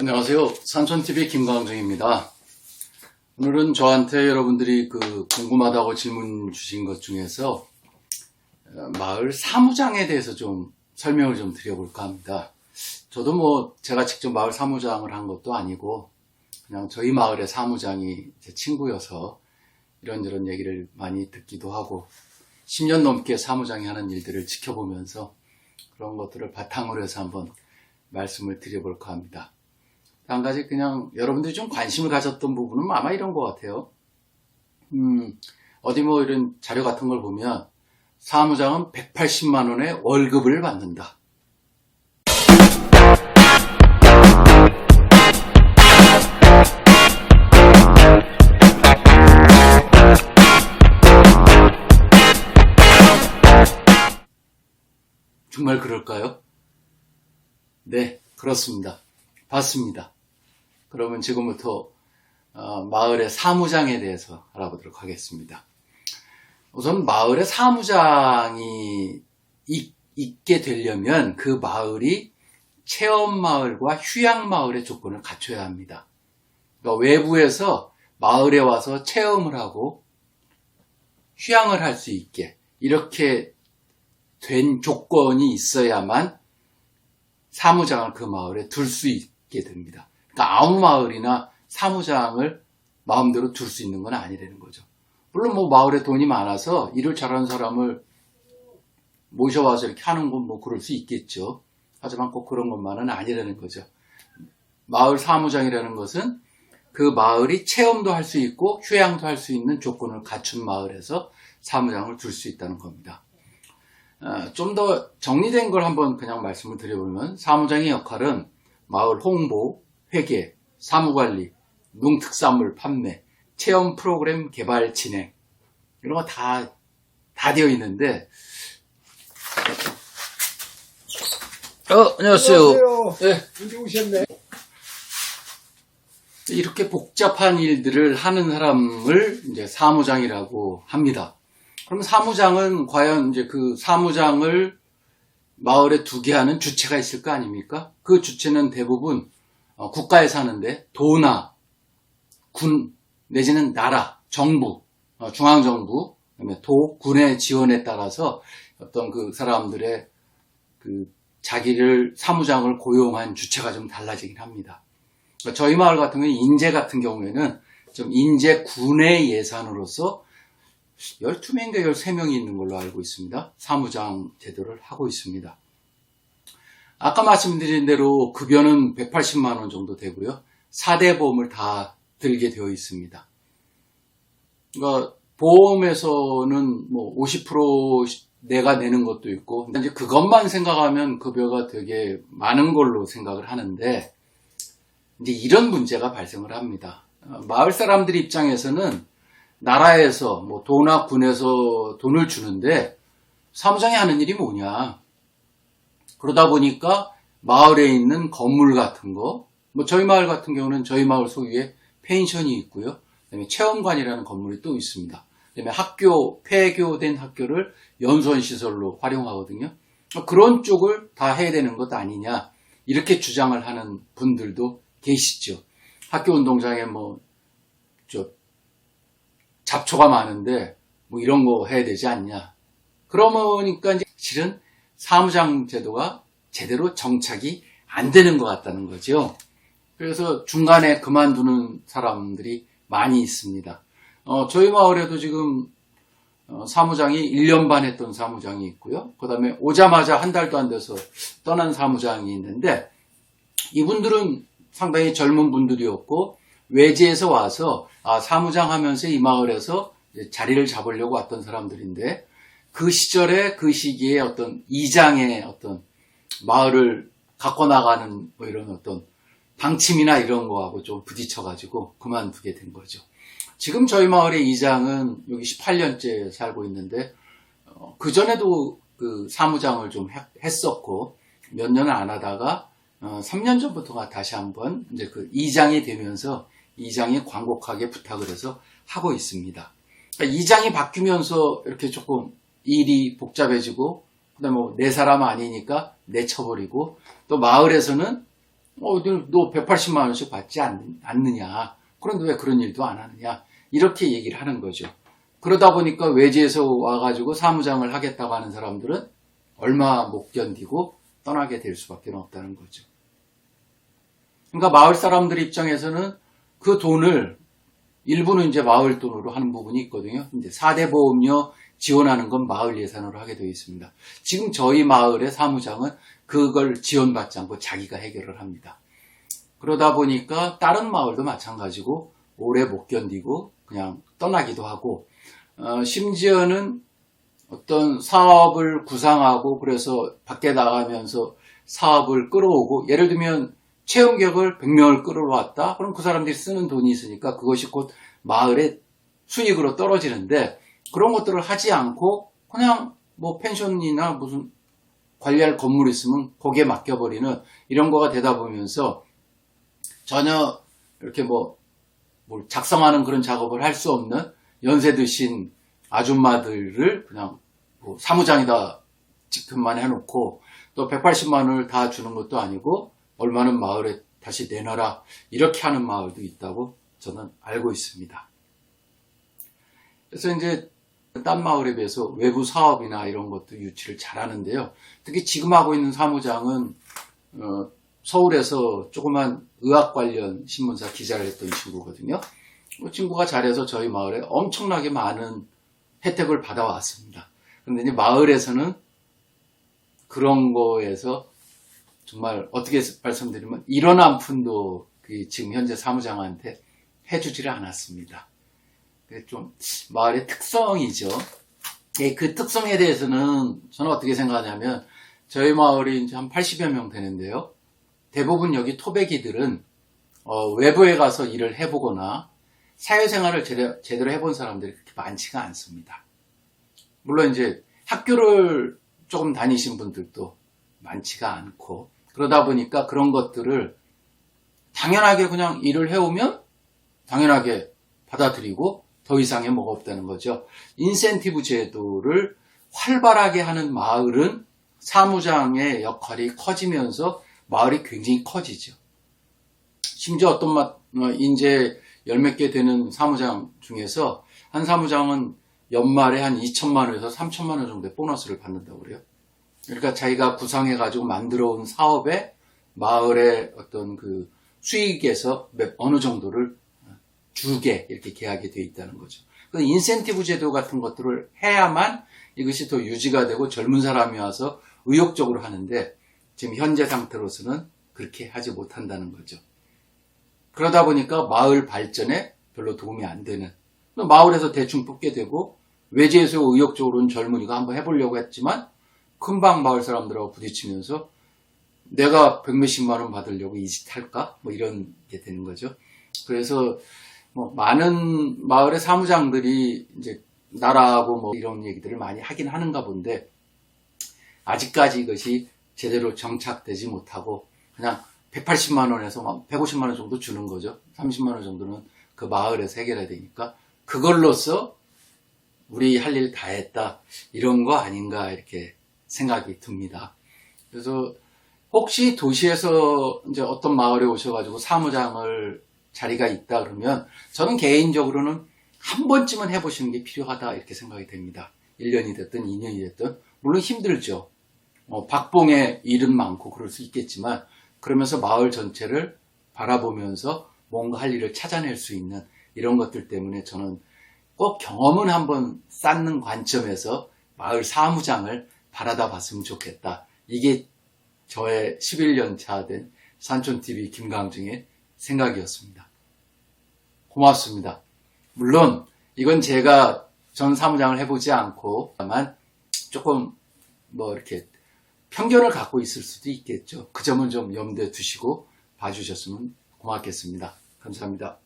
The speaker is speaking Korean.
안녕하세요. 산촌TV 김광정입니다. 오늘은 저한테 여러분들이 그 궁금하다고 질문 주신 것 중에서 어, 마을 사무장에 대해서 좀 설명을 좀 드려볼까 합니다. 저도 뭐 제가 직접 마을 사무장을 한 것도 아니고 그냥 저희 마을의 사무장이 제 친구여서 이런저런 얘기를 많이 듣기도 하고 10년 넘게 사무장이 하는 일들을 지켜보면서 그런 것들을 바탕으로 해서 한번 말씀을 드려볼까 합니다. 한 가지 그냥 여러분들이 좀 관심을 가졌던 부분은 아마 이런 것 같아요. 음, 어디 뭐 이런 자료 같은 걸 보면 사무장은 180만 원의 월급을 받는다. 정말 그럴까요? 네, 그렇습니다. 봤습니다. 그러면 지금부터 어, 마을의 사무장에 대해서 알아보도록 하겠습니다. 우선 마을의 사무장이 있, 있게 되려면 그 마을이 체험 마을과 휴양 마을의 조건을 갖춰야 합니다. 그러니까 외부에서 마을에 와서 체험을 하고 휴양을 할 수 있게 이렇게 된 조건이 있어야만 사무장을 그 마을에 둘 수 있게 됩니다. 그러니까 아무 마을이나 사무장을 마음대로 둘 수 있는 건 아니라는 거죠. 물론 뭐 마을에 돈이 많아서 일을 잘하는 사람을 모셔와서 이렇게 하는 건 뭐 그럴 수 있겠죠. 하지만 꼭 그런 것만은 아니라는 거죠. 마을 사무장이라는 것은 그 마을이 체험도 할 수 있고 휴양도 할 수 있는 조건을 갖춘 마을에서 사무장을 둘 수 있다는 겁니다. 어, 좀더 정리된 걸 한번 그냥 말씀을 드려보면 사무장의 역할은 마을 홍보, 회계, 사무관리, 농특산물 판매, 체험 프로그램 개발 진행 이런 거 다 다 되어 있는데 어 안녕하세요. 안녕하세요. 네, 이제 오셨네. 이렇게 복잡한 일들을 하는 사람을 이제 사무장이라고 합니다. 그럼 사무장은 과연 이제 그 사무장을 마을에 두게 하는 주체가 있을 거 아닙니까? 그 주체는 대부분 어, 국가에 사는데 도나 군 내지는 나라, 정부, 어, 중앙정부, 그다음에 도, 군의 지원에 따라서 어떤 그 사람들의 그 자기를 사무장을 고용한 주체가 좀 달라지긴 합니다. 그러니까 저희 마을 같은 경우에 인제 같은 경우에는 좀 인제 군의 예산으로서 12명인가 13명이 있는 걸로 알고 있습니다. 사무장 제도를 하고 있습니다. 아까 말씀드린 대로 급여는 180만 원 정도 되고요. 4대 보험을 다 들게 되어 있습니다. 그러니까 보험에서는 뭐 50% 내가 내는 것도 있고 이제 그것만 생각하면 급여가 되게 많은 걸로 생각을 하는데 이제 이런 문제가 발생을 합니다. 어, 마을 사람들 입장에서는 나라에서 뭐 도나 군에서 돈을 주는데 사무장이 하는 일이 뭐냐? 그러다 보니까 마을에 있는 건물 같은 거, 뭐 저희 마을 같은 경우는 저희 마을 소유의 펜션이 있고요. 그다음에 체험관이라는 건물이 또 있습니다. 그다음에 학교 폐교된 학교를 연수원 시설로 활용하거든요. 그런 쪽을 다 해야 되는 것 아니냐 이렇게 주장을 하는 분들도 계시죠. 학교 운동장에 뭐 저 잡초가 많은데 뭐 이런 거 해야 되지 않냐. 그러니까 이제 실은 사무장 제도가 제대로 정착이 안 되는 것 같다는 거죠. 그래서 중간에 그만두는 사람들이 많이 있습니다. 어, 저희 마을에도 지금 어, 사무장이 1년 반 했던 사무장이 있고요. 그 다음에 오자마자 한 달도 안 돼서 떠난 사무장이 있는데 이분들은 상당히 젊은 분들이었고 외지에서 와서 아, 사무장 하면서 이 마을에서 자리를 잡으려고 왔던 사람들인데 그 시절에 그 시기에 어떤 이장의 어떤 마을을 갖고 나가는 뭐 이런 어떤 방침이나 이런 거하고 좀 부딪혀가지고 그만두게 된 거죠. 지금 저희 마을의 이장은 여기 18년째 살고 있는데 어, 그 전에도 그 사무장을 좀 했었고 몇 년을 안 하다가 어, 3년 전부터가 다시 한번 이제 그 이장이 되면서 이장이 광곡하게 부탁을 해서 하고 있습니다. 그러니까 이장이 바뀌면서 이렇게 조금 일이 복잡해지고 그다음에 뭐 내 사람 아니니까 내쳐버리고 또 마을에서는 어, 너- 너 180만 원씩 받지 않, 않느냐. 그런데 왜 그런 일도 안 하느냐. 이렇게 얘기를 하는 거죠. 그러다 보니까 외지에서 와가지고 사무장을 하겠다고 하는 사람들은 얼마 못 견디고 떠나게 될 수밖에 없다는 거죠. 그러니까 마을 사람들 입장에서는 그 돈을 일부는 이제 마을 돈으로 하는 부분이 있거든요. 이제 4대 보험료 지원하는 건 마을 예산으로 하게 되어 있습니다. 지금 저희 마을의 사무장은 그걸 지원받지 않고 자기가 해결을 합니다. 그러다 보니까 다른 마을도 마찬가지고 오래 못 견디고 그냥 떠나기도 하고 어, 심지어는 어떤 사업을 구상하고 그래서 밖에 나가면서 사업을 끌어오고 예를 들면 채용격을 100명을 끌어왔다 그럼 그 사람들이 쓰는 돈이 있으니까 그것이 곧 마을의 수익으로 떨어지는데 그런 것들을 하지 않고 그냥 뭐 펜션이나 무슨 관리할 건물 있으면 거기에 맡겨버리는 이런 거가 되다 보면서 전혀 이렇게 뭐, 뭘 작성하는 그런 작업을 할 수 없는 연세 드신 아줌마들을 그냥 뭐 사무장이다 직급만 해놓고 또 180만 원을 다 주는 것도 아니고 얼마는 마을에 다시 내놔라 이렇게 하는 마을도 있다고 저는 알고 있습니다. 그래서 이제 딴 마을에 비해서 외부 사업이나 이런 것도 유치를 잘 하는데요. 특히 지금 하고 있는 사무장은 어, 서울에서 조그만 의학 관련 신문사 기자를 했던 친구거든요. 그 친구가 잘해서 저희 마을에 엄청나게 많은 혜택을 받아왔습니다. 근데 이제 마을에서는 그런 거에서 정말 어떻게 말씀드리면 한 푼도 그 지금 현재 사무장한테 해주지를 않았습니다. 좀 마을의 특성이죠. 예, 그 특성에 대해서는 저는 어떻게 생각하냐면 저희 마을이 이제 한 80여 명 되는데요. 대부분 여기 토백이들은 어, 외부에 가서 일을 해보거나 사회생활을 제대로, 제대로 해본 사람들이 그렇게 많지가 않습니다. 물론 이제 학교를 조금 다니신 분들도 많지가 않고 그러다 보니까 그런 것들을 당연하게 그냥 일을 해오면 당연하게 받아들이고 더 이상의 뭐가 없다는 거죠. 인센티브 제도를 활발하게 하는 마을은 사무장의 역할이 커지면서 마을이 굉장히 커지죠. 심지어 어떤 마, 어, 인재 열몇 개 되는 사무장 중에서 한 사무장은 연말에 한 2천만 원에서 3천만 원 정도의 보너스를 받는다고 그래요. 그러니까 자기가 구상해가지고 만들어 온 사업에 마을의 어떤 그 수익에서 몇, 어느 정도를 주게 이렇게 계약이 되어 있다는 거죠. 그 인센티브 제도 같은 것들을 해야만 이것이 더 유지가 되고 젊은 사람이 와서 의욕적으로 하는데 지금 현재 상태로서는 그렇게 하지 못한다는 거죠. 그러다 보니까 마을 발전에 별로 도움이 안 되는 마을에서 대충 뽑게 되고 외지에서 의욕적으로 온 젊은이가 한번 해보려고 했지만 금방 마을 사람들하고 부딪히면서 내가 백몇십만 원 받으려고 이짓 할까? 뭐 이런 게 되는 거죠. 그래서 뭐 많은 마을의 사무장들이 이제 나라하고 뭐 이런 얘기들을 많이 하긴 하는가 본데 아직까지 이것이 제대로 정착되지 못하고 그냥 180만 원에서 막 150만 원 정도 주는 거죠. 30만 원 정도는 그 마을에서 해결해야 되니까 그걸로써 우리 할 일 다 했다 이런 거 아닌가 이렇게 생각이 듭니다. 그래서 혹시 도시에서 이제 어떤 마을에 오셔가지고 사무장을 자리가 있다 그러면 저는 개인적으로는 한 번쯤은 해보시는 게 필요하다 이렇게 생각이 됩니다. 1년이 됐든 2년이 됐든 물론 힘들죠. 어, 박봉의 일은 많고 그럴 수 있겠지만 그러면서 마을 전체를 바라보면서 뭔가 할 일을 찾아낼 수 있는 이런 것들 때문에 저는 꼭 경험은 한번 쌓는 관점에서 마을 사무장을 바라다 봤으면 좋겠다. 이게 저의 11년 차 된 산촌TV 김강중의 생각이었습니다. 고맙습니다. 물론 이건 제가 전 사무장을 해보지 않고 다만 조금 뭐 이렇게 편견을 갖고 있을 수도 있겠죠. 그 점은 좀 염두에 두시고 봐주셨으면 고맙겠습니다. 감사합니다.